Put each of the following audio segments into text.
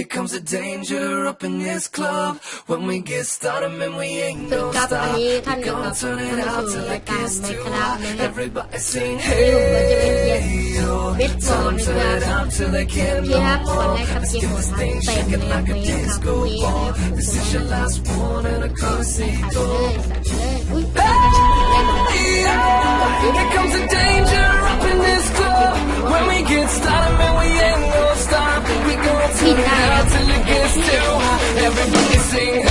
Here comes the danger up in this club. When we get started, man, we ain't no stop. We gon' turn it out till it gets too hot. Everybody sing hey yo. Time to turn it out till they can't no more. Let's get this thing shaking like a disco ball. This is your last one and a courtesy door. Hey, yo! Here comes the danger. sing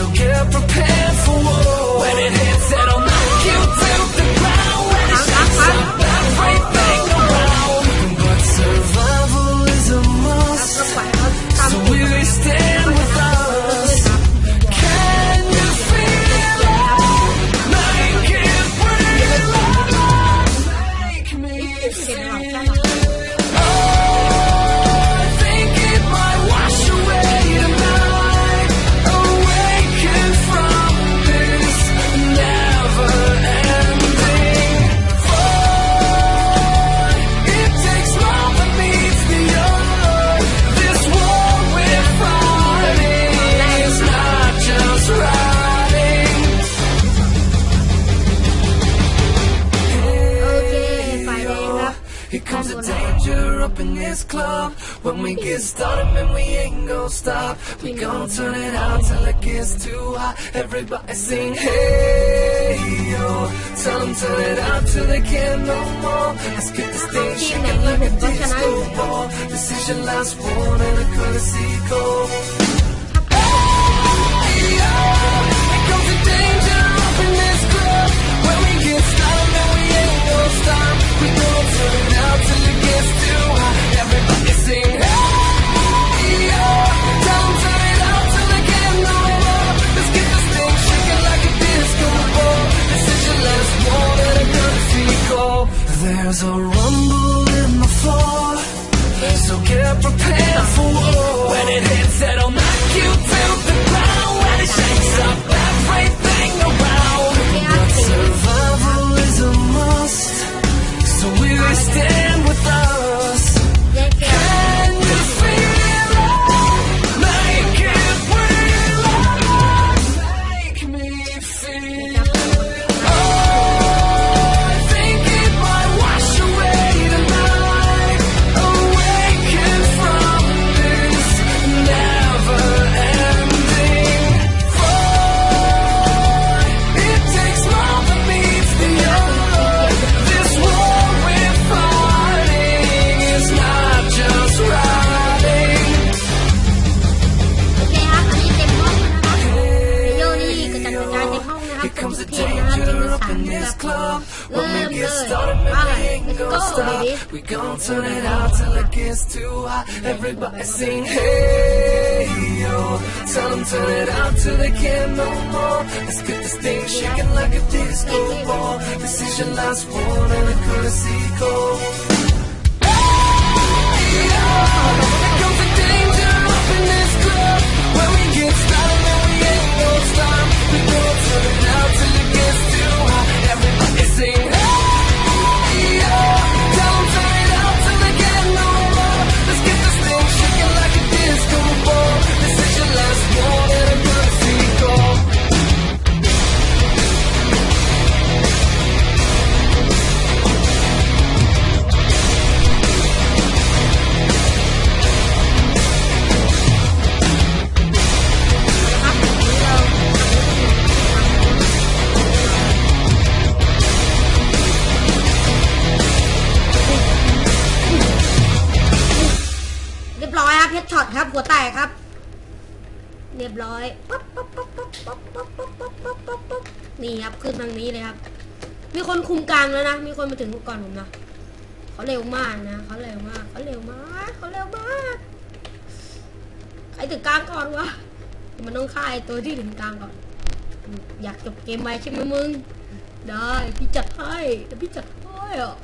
So get prepared for war. When it hits we get started, man, we ain't gonna stop. We gonna turn it out till it gets too hot. Everybody sing, hey, yo. Tell them turn it out till they can't no more. Let's get this thing shaking like a disco ball. This is your last one I a courtesy call. There's a rumble in the floor, so get prepared for war. When it hits, it'll knock you to the ground. When it shakes up everything around. But survival is a must, so we stand. When we get started, baby, ain't gonna stop. We gon' turn it out till it gets too hot. Everybody sing, hey, yo. Tell them turn it out till they can't no more. Let's get this thing shaking like a disco ball. This is your last one and a courtesy call. หัวแตกครับ เรียบร้อยปั๊บปั๊บปั๊บปั๊บปั๊บปั๊บปั๊บปั๊บปั๊บปั๊บปั๊บนี่ครับขึ้นทางนี้เลยครับ มีคนคุมกลางแล้วนะ มีคนมาถึงก่อนผมนะเขาเร็วมากนะเขาเร็วมากเขาเร็วมากเขาเร็วมากใครถึงกลางก่อนวะมันต้องฆ่าไอ้ตัวที่ถึงกลางก่อน อยากจบเกมไหมใช่ไหมมึง ได้พี่จัดให้พี่จัดให้อะ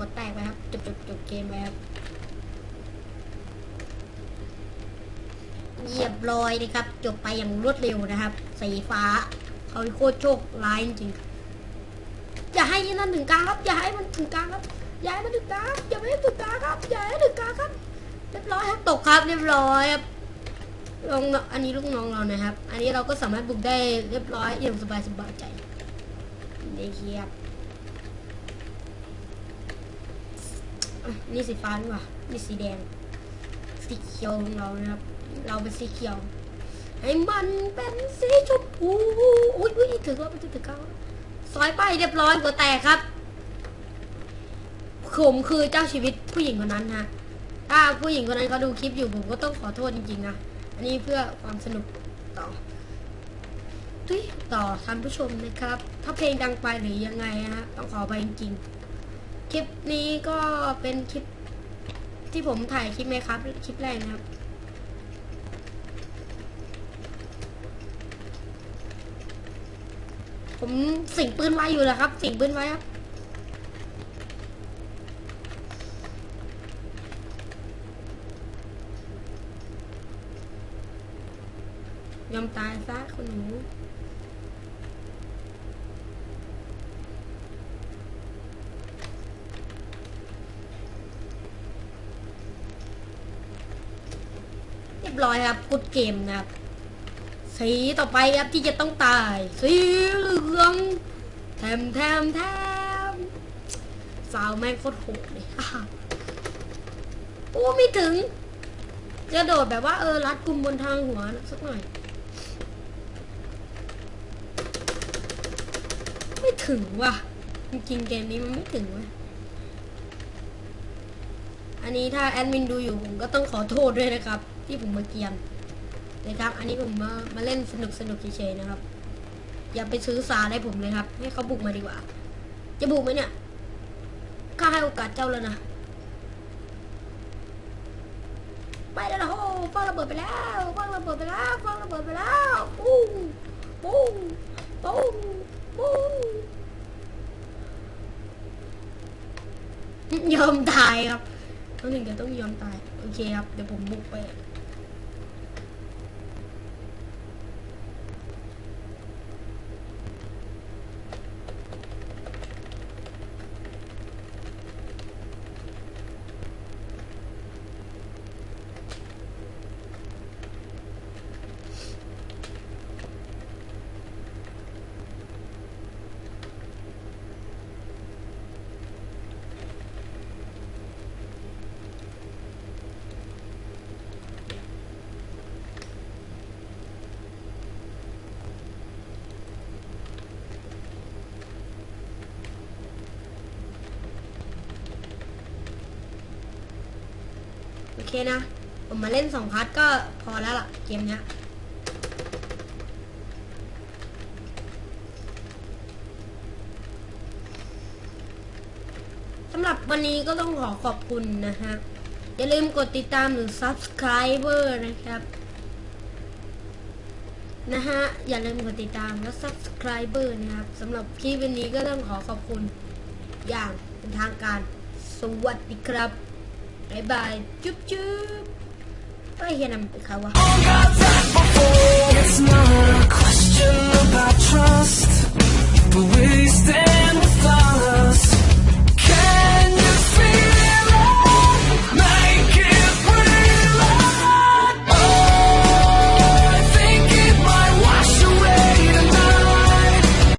หัวแตกไปครับจบจบจบเกมไปครับเรียบรอยนะครับ จบไปอย่างรวดเร็วนะครับ สีฟ้าเขาโคตรโชคร้ายจริงอย่าให้นั่นถึงกลางครับ อย่าให้มันถึงกลางครับ อย่าให้มันถึงกลางครับอย่าให้ถึงกลางครับ อย่าให้ถึงกลางครับ เรียบร้อยครับตกครับเรียบร้อยครับลงอันนี้ลูกน้องเรานะครับ อันนี้เราก็สามารถบุกได้เรียบร้อยอย่างสบายสบายใจนี่ครับอะ นี่สีฟ้าดีกว่านี่สีแดง สีเขียวของเรานะครับ เราเป็นสีเขียว ให้มันเป็นสีชมพูอุ้ยอุ้ยถึงแล้วมันจะถึงกลางแล้วซอยไปเรียบร้อยหัวแตกครับผมคือเจ้าชีวิตผู้หญิงคนนั้นฮะ ถ้าผู้หญิงคนนั้นเขาดูคลิปอยู่ผมก็ต้องขอโทษจริงๆนะ อันนี้เพื่อความสนุกต่อทุยต่อท่านผู้ชมนะครับ ถ้าเพลงดังไปหรือยังไงฮะต้องขอไปจริงๆ คลิปนี้ก็เป็นคลิปที่ผมถ่ายคลิปไหมครับ คลิปแรกนะครับ ผมสิงปืนไว้อยู่แล้วครับ สิงปืนไว้ครับยอมตายซะคุณหนู รียบร้อยครับกดเกมนะครับ สีต่อไปครับที่จะต้องตาย สีเหลืองแถมแถมแถมสาวแม่งโคตรโหดเลยโอ้ไม่ถึงจะโดดแบบว่าเออรัดกลุ่มบนทางหัวสักหน่อย ไม่ถึงว่ะ จริงเกมนี้มันไม่ถึงว่ะอันนี้ถ้าแอดมินดูอยู่ผมก็ต้องขอโทษด้วยนะครับ ที่ผมมาเกียนนะครับ อันนี้ผมมามาเล่นสนุกสนุกเฉยๆนะครับ อย่าไปซื้อสาให้ผมเลยครับ ให้เขาบุกมาดีกว่า จะบุกไหมเนี่ยข้าให้โอกาสเจ้าแล้วนะไปแล้วนะโหฟองระเบิดไปแล้วฟองระเบิดไปแล้วฟองระเบิดไปแล้วปุ้งปุ้งปุ้งปุ้งยอมตายครับต้องหนึ่งจะต้องยอมตาย โอเคครับ เดี๋ยวผมบุกไป เคนะ ผมมาเล่นสองพาร์ทก็พอแล้วล่ะ เกมเนี้ยสำหรับวันนี้ก็ต้องขอขอบคุณนะฮะ อย่าลืมกดติดตามหรือ subscriber นะครับ นะฮะ อย่าลืมกดติดตามและ subscriber นะครับสำหรับคลิปวันนี้ก็ต้องขอขอบคุณอย่างเป็นทางการ สวัสดีครับ บายบาย จุ๊บจุ๊บไอ้เฮียนำไปเขาวะ